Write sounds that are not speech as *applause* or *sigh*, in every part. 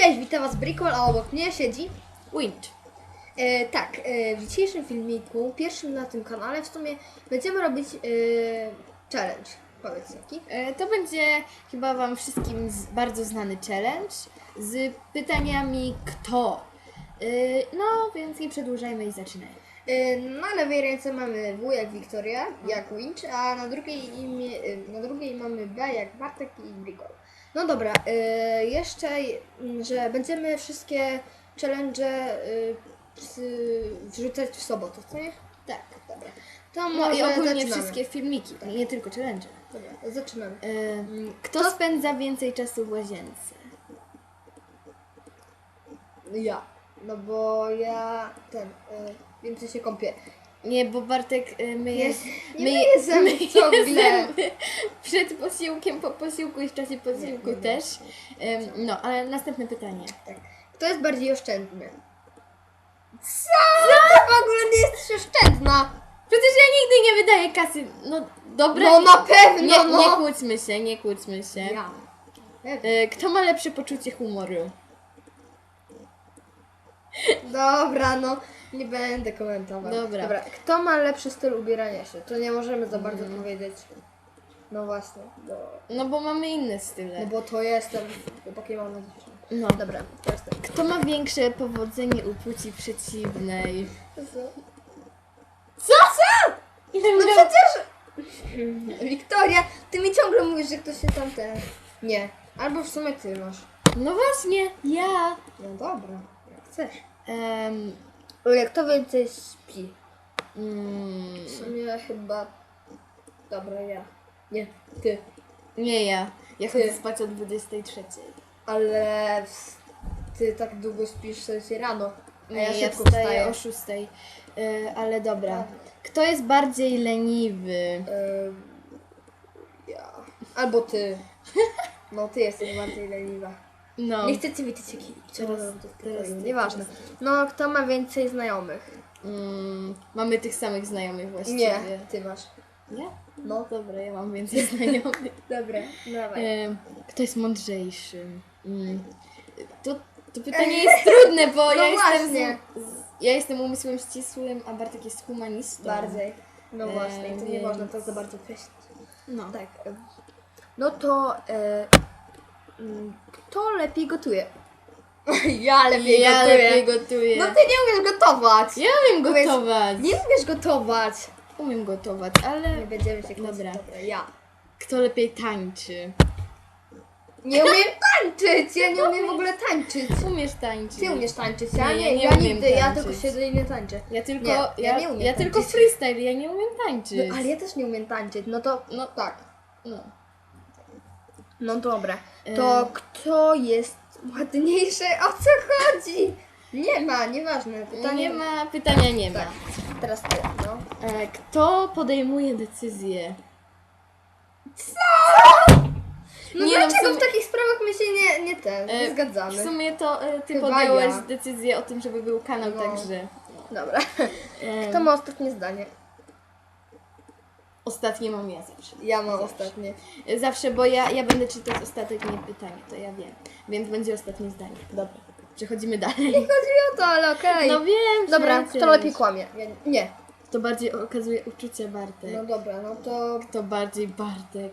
Cześć, witam was Brickol, a obok mnie siedzi. Winch. E, tak, e, w dzisiejszym filmiku, pierwszym na tym kanale, w sumie będziemy robić e, challenge. Powiedz jaki. E, To będzie chyba Wam wszystkim z, bardzo znany challenge z pytaniami kto. E, No, więc nie przedłużajmy i zaczynajmy. E, na lewej ręce mamy W jak Wiktoria, jak Winch, a na drugiej, imię, e, na drugiej mamy B jak Bartek i Brickol. No dobra, e, jeszcze, m, że będziemy wszystkie challenge psy- wrzucać w sobotę, co nie? Tak. Dobra. To No może i ogólnie zaczynamy. wszystkie filmiki, nie tylko challenge. Dobra, zaczynamy. E, Kto spędza więcej czasu w łazience? Ja. No bo ja ten, y, więcej się kąpię. Nie, bo Bartek e, myje, Jest- nie zęby ciągle. *laughs* przed posiłkiem, po posiłku i w czasie posiłku też. No, ale następne pytanie. Tak. Kto jest bardziej oszczędny? Co? Ty w ogóle nie jesteś oszczędna. Przecież ja nigdy nie wydaję kasy. No dobra. No na pewno, Nie, no. nie kłóćmy się, nie kłóćmy się. Ja. Pewnie. E, Kto ma lepsze poczucie humoru? Dobra, no. Nie będę komentować. Dobra. Kto ma lepszy styl ubierania się? To nie możemy za bardzo Mm. powiedzieć. No właśnie, bo, No bo mamy inne no style. bo to jestem chłopakiem mam na dziewczynę. No. Dobra, to jestem. Kto ma większe powodzenie u płci przeciwnej? Co? Co? No przecież... Wiktoria, ty mi ciągle mówisz, że ktoś się tam ten... Nie. Albo w sumie ty masz. No właśnie, ja. No dobra, chcesz. Em, Ale kto więcej śpi? mm, W sumie chyba... Dobra, ja. Nie, ty. nie ja. Ja Ty. chodzę spać o 23. Ale w- ty tak długo śpisz w sensie rano. A ja Nie, ja szybko wstaję wstaję. o 6. E, ale dobra. Kto jest bardziej leniwy? Ym, ja. Albo ty. No ty jesteś bardziej leniwa. No. Nie chcecie wiedzieć jaki Teraz- teraz, Nieważne. No kto ma więcej znajomych? Mm, mamy tych samych znajomych właściwie. Nie, ty masz. Nie? No. Dobra, ja mam więcej *laughs* znajomych. Dobra, dawaj. Em, kto jest mądrzejszy? Mm. To, to pytanie *laughs* jest trudne, bo No ja, jestem właśnie. z, ja jestem umysłem ścisłym, a Bartek jest humanistą. Bardziej. No E, właśnie, to nie więc- można to za bardzo określić. No. Tak. No to e, kto lepiej gotuje? *laughs* ja lepiej ja gotuję. lepiej gotuję. No ty nie umiesz gotować. Ja umiem gotować. Nie umiesz gotować. Umiem gotować, ale Nie będziemy się kłócić. Dobra. Ja. kto lepiej tańczy? Nie *laughs* umiem tańczyć, ja nie umiem w ogóle tańczyć. Umiesz tańczyć. Ty umiesz tańczyć, ja Nie, ja nie ja umiem nigdy, ja tańczyć. tylko siedzę i nie tańczę. Ja tylko, Nie, ja ja, nie umiem ja tylko tańczyć. freestyle, ja nie umiem tańczyć. No, ale ja też nie umiem tańczyć, no to, No. tak. No. No dobra, to kto jest ładniejszy? O co chodzi? Nie ma, nieważne. Pytanie Nie ma, pytania nie ma. Tak. Teraz ty, no. E, Kto podejmuje decyzję? No Nie, no, w dlaczego w, sumie- takich sprawach my się nie, nie ten, nie E, zgadzamy? W sumie to e, ty Chyba podjąłeś ja. decyzję o tym, żeby był kanał, No. także. Dobra. E, Kto ma ostatnie zdanie? Ostatnie mam ja zawsze. Ja mam Zawsze. ostatnie. Zawsze, bo ja, ja będę czytać ostatnie pytanie, to ja wiem. Więc będzie ostatnie zdanie. Dobra. Przechodzimy dalej. Nie chodzi o to, ale okej. No wiem, Dobra, przecież. kto lepiej kłamie? Ja, nie. Kto bardziej okazuje uczucie Bartek. No dobra, no to... Kto bardziej Bartek.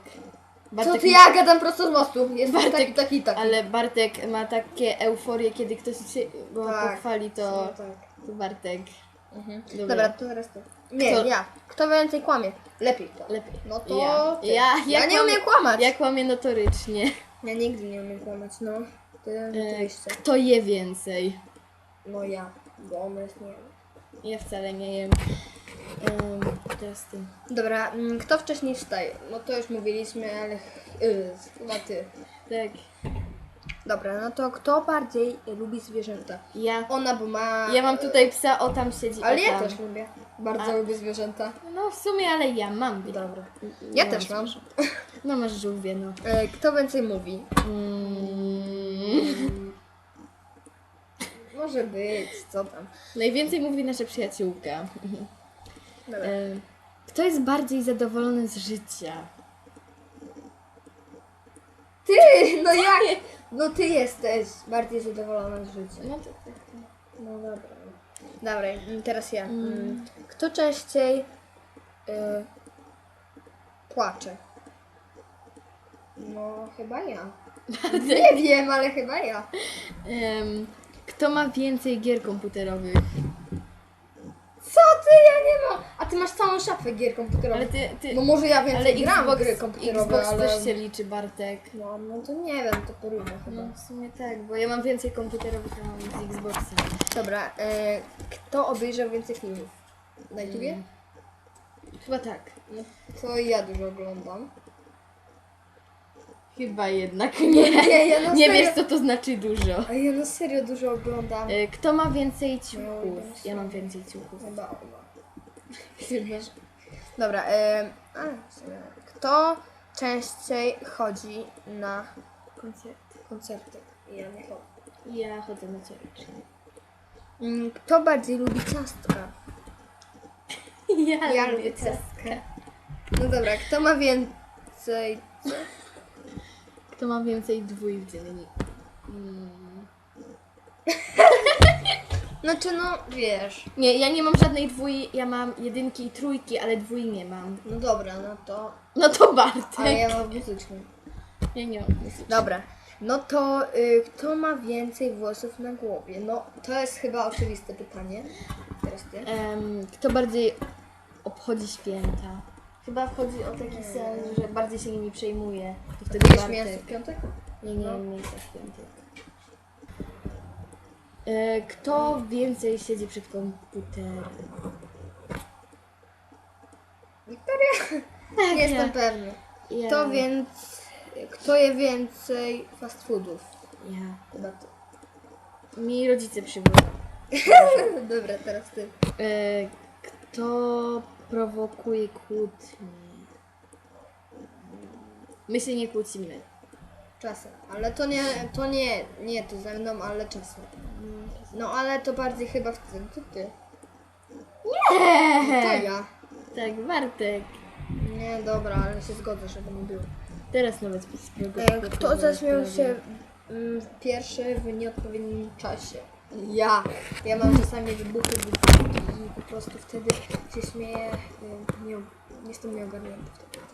Co ty ja gadam prosto z mostu? Jestem Bartek- taki, taki, taki. Ale Bartek ma takie euforie, kiedy ktoś się go Tak. pochwali, to, No tak. to Bartek. Dobra. Dobra, to teraz ty. Nie, Kto- ja. Kto więcej kłamie? Lepiej kto. Lepiej. No to Ja. ty. Ja, ja nie umiem kłamać. Ja kłamię notorycznie. Ja nigdy nie umiem kłamać, no. Ty E, oczywiście. Kto je więcej? No ja. Bo on jest nie Ja wcale nie jem. Um, teraz ty. Dobra, mm, kto wcześniej wstaje? No to już mówiliśmy, ale yy, chyba ty. Tak. Dobra, no to kto bardziej lubi zwierzęta? Ja. Ona, bo ma... Ja mam tutaj psa, o tam siedzi. Ale o ja tam. też lubię. Bardzo A. lubię zwierzęta. No w sumie, ale ja mam. Dobra. Ja mam też mam. No masz żółwie, no. E, kto więcej mówi? Mm. Może być, co tam. Najwięcej mówi nasza przyjaciółka. Dobra. E, Kto jest bardziej zadowolony z życia? Ty, no jak? No ty jesteś bardziej zadowolona z życia. No to tak. No dobra. Dobra, teraz ja. Mm. Mm. Kto częściej y, płacze? No, chyba ja. *laughs* Nie wiem, ale chyba ja. Em, kto ma więcej gier komputerowych? Co ty? Ja nie mam. A ty masz całą szafę gier komputerowych. Ale ty, ty No może ja ale więcej gram w Xbox, gry komputerowe, Xbox ale... też się liczy, Bartek. No, no to nie wiem, to porówno chyba. No w sumie tak, bo ja mam więcej komputerowych, mam z Xboxa. Dobra, e, kto obejrzał więcej filmów? Na YouTubie? Mm. Chyba tak. No, to ja dużo oglądam. Chyba jednak nie. Nie, ja na Nie wiesz co to znaczy dużo. A ja na serio dużo oglądam. E, Kto ma więcej No, ciuchów? Ja mam więcej ciuchów. Chyba. Dobra, a, kto częściej chodzi na Koncert. koncerty? Ja nie chodzę. Ja chodzę na cioreczki. Mm, Kto bardziej lubi ciastka? *laughs* Ja, Ja lubię ciastka. No dobra, kto ma więcej... Kto ma więcej dwój w dzienniku? Mm. *laughs* Znaczy no, wiesz. Nie, ja nie mam żadnej dwój, ja mam jedynki i trójki, ale dwój nie mam. No dobra, no to... No to Bartek. Ale ja mam muzyczny. Ja nie mam muzyki. Dobra, no to y, kto ma więcej włosów na głowie? No, to jest chyba oczywiste pytanie. Teraz ty. Em, kto bardziej obchodzi święta? Chyba wchodzi o taki sens, że bardziej się nimi przejmuje. To wtedy Będziesz Bartek. w piątek? Nie, nie, No. nie jest w piątek. E, Kto więcej siedzi przed komputerem? Wiktoria? Tak, Nie jestem pewny. Ja. Kto więc... Kto je więcej fast foodów? Ja. Chyba ty. Mi rodzice przywołują. *laughs* Dobra, teraz ty. E, Kto prowokuje kłótnie? My się nie kłócimy. Czasem. Ale to nie, to nie, nie to ze mną, ale czasem. No ale to bardziej chyba w tym, to ty. To Nie! ja. Tak, Bartek. Nie, dobra, ale się zgodzę, żeby nie było. Teraz nawet progu- E, Kto zaśmiał się mm, pierwszy w nieodpowiednim czasie? Ja. Ja mam czasami wybuchy budziki i po prostu wtedy się śmieję. y, Nie, jestem nieogarnięty wtedy.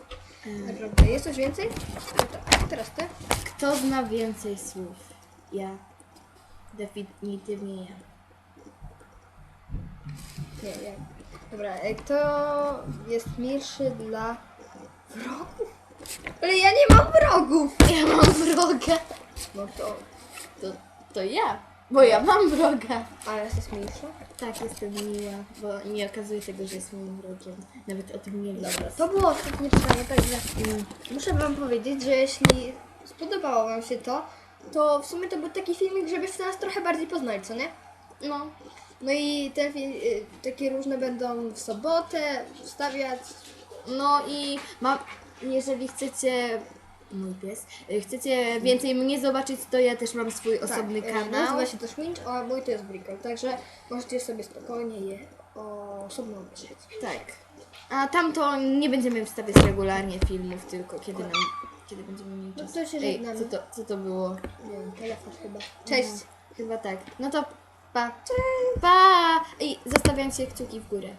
E, Naprawdę. Jest coś więcej? Tak, Teraz ty? Kto zna więcej słów? Ja. Definitywnie ja. Nie, ja. Dobra, e, kto jest milszy dla wrogów? Ale ja nie mam wrogów! *laughs* Ja mam wroga. No to... To, to ja. Bo ja mam wroga. Ale jesteś milsza? Tak, jestem miła, bo nie okazuje tego, że jestem moim wrogiem. Nawet o tym nie wiem. Dobra, to było ostatnie pytanie, także mm, muszę Wam powiedzieć, że jeśli spodobało Wam się to, to w sumie to był taki filmik, żebyście nas trochę bardziej poznali, co nie? No. No i te fi- y, takie różne będą w sobotę wstawiać. No i mam, jeżeli chcecie, mój pies, y, chcecie więcej mnie zobaczyć, to ja też mam swój osobny tak, y, kanał. Nazywa się to Winch, a mój to jest Brickle, także możecie sobie spokojnie je osobno obejrzeć. Tak. A tam to nie będziemy wstawiać regularnie filmów, tylko kiedy nam, kiedy będziemy mieli No czas. to się Ej, żegnamy. co to, co to było? Nie wiem, telefon chyba. Cześć! Chyba tak. No to pa. Cześć. Pa! I zostawiajcie kciuki w górę. *laughs*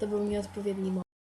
To był nieodpowiedni moment.